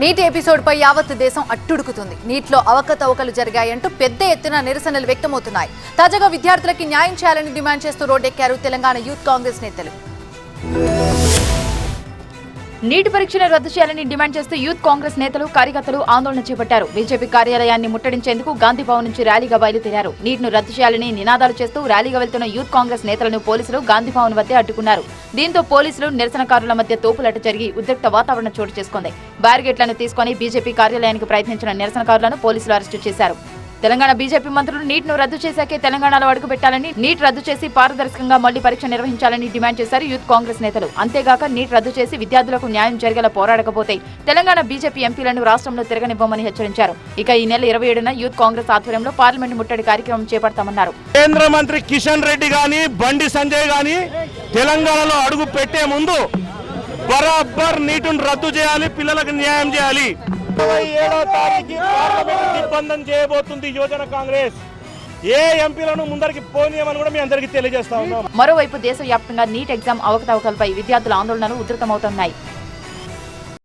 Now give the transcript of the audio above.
నీటి ఎపిసోడ్పై యావత్ దేశం అట్టుడుకుతుంది. నీటిలో అవకతవకలు జరిగాయంటూ పెద్ద ఎత్తున నిరసనలు వ్యక్తమవుతున్నాయి. తాజాగా విద్యార్థులకి న్యాయం చేయాలని డిమాండ్ చేస్తూ రోడ్డెక్కారు తెలంగాణ యూత్ కాంగ్రెస్ నేతలు. నీటి పరీక్షను రద్దు చేయాలని డిమాండ్ చేస్తూ యూత్ కాంగ్రెస్ నేతలు కార్యకర్తలు ఆందోళన చేపట్టారు. బీజేపీ కార్యాలయాన్ని ముట్టడించేందుకు గాంధీ భవన్ నుంచి ర్యాలీగా బయలుదేరారు. నీటిను రద్దు చేయాలని నినాదాలు చేస్తూ ర్యాలీగా వెళ్తున్న యూత్ కాంగ్రెస్ నేతలను పోలీసులు గాంధీ భవన్ వద్ద అడ్డుకున్నారు. దీంతో పోలీసులు నిరసనకారుల మధ్య తోపులాట జరిగి ఉద్రిక్త వాతావరణం చోటు చేసుకుంది. బ్యారిగేట్లను తీసుకుని బీజేపీ కార్యాలయానికి ప్రయత్నించిన నిరసనకారులను పోలీసులు అరెస్టు చేశారు. తెలంగాణ బీజేపీ మంత్రులు నీట్ను రద్దు చేశాకే తెలంగాణలో అడుగుపెట్టాలని నీట్ రద్దు చేసి పారదర్శకంగా మళ్ళీ పరీక్ష నిర్వహించాలని డిమాండ్ చేశారు యూత్ కాంగ్రెస్ నేతలు. అంతేగాక నీట్ రద్దు చేసి విద్యార్థులకు న్యాయం జరిగేలా పోరాడకపోతే తెలంగాణ బీజేపీ ఎంపీలను రాష్ట్రంలో తిరగనివ్వమని హెచ్చరించారు. ఇక ఈ నెల ఇరవై ఏడున యూత్ కాంగ్రెస్ ఆధ్వర్యంలో పార్లమెంట్ ముట్టడి కార్యక్రమం చేపడతామన్నారు. కేంద్ర మంత్రి కిషన్ రెడ్డి గాని బండి సంజయ్ గాని తెలంగాణలో అడుగు పెట్టే ముందు బరాబర్ నీటిని రద్దు చేయాలి పిల్లలకు న్యాయం చేయాలి. ఇరవై ఏడో తారీఖు పార్లమెంట్ దిగ్బంధం చేయబోతుంది యువజన కాంగ్రెస్. ఏ ఎంపీలను ముందరికి పోనీయమని కూడా మీ అందరికీ తెలియజేస్తా ఉన్నాం. మరోవైపు దేశవ్యాప్తంగా నీట్ ఎగ్జామ్ అవకతవకలపై విద్యార్థుల ఆందోళనలు ఉధృతమవుతున్నాయి.